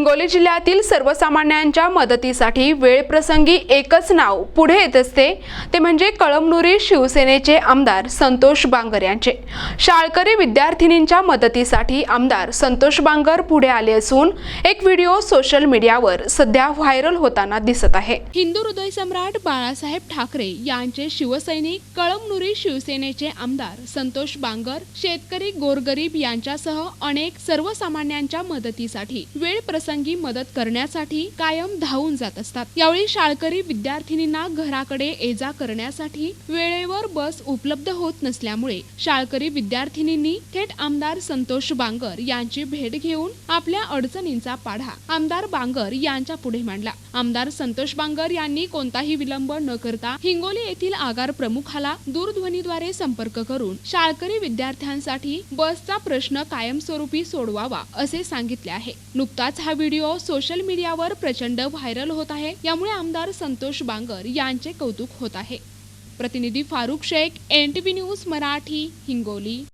हिंगोली जिल्ह्यातील सर्वसामान्यांच्या मदतीसाठी वेळप्रसंगी एकच नाव पुढे येत असते. ते म्हणजे कळमनुरी शिवसेनेचे आमदार संतोष बांगर यांचे. शाळकरी विद्यार्थिनींच्या मदतीसाठी आमदार संतोष बांगर पुढे आले असून एक व्हिडिओ सोशल मीडियावर सध्या व्हायरल होताना दिसत आहे. हिंदू हृदय सम्राट बाळासाहेब ठाकरे यांचे शिवसैनिक कळमनुरी शिवसेनेचे आमदार संतोष बांगर शेतकरी गोरगरीब यांच्यासह अनेक सर्वसामान्यांच्या मदतीसाठी वेळ प्रसंगी मदत करण्यासाठी कायम धावून जात असतात. यावेळी शाळकरी विद्यार्थिनींना घराकडे ये जा करण्यासाठी वेळेवर बस उपलब्ध होत नसल्यामुळे शाळकरी विद्यार्थिनींनी थेट आमदार संतोष बांगर यांची भेट घेऊन आपल्या अडचणींचा पाढा आमदार बांगर यांच्या पुढे मांडला. आमदार संतोष बांगर यांनी कोणताही विलंब न करता हिंगोली येथील आगार प्रमुखाला दूरध्वनीद्वारे संपर्क करून शाळकरी विद्यार्थ्यांसाठी बसचा प्रश्न कायमस्वरूपी सोडवावा असे सांगितले आहे. नुकताच हा व्हिडिओ सोशल मीडियावर प्रचंड व्हायरल होत आहे. यामुळे आमदार संतोष बांगर यांचे कौतुक होत आहे. प्रतिनिधी फारुख शेख एन न्यूज मराठी हिंगोली.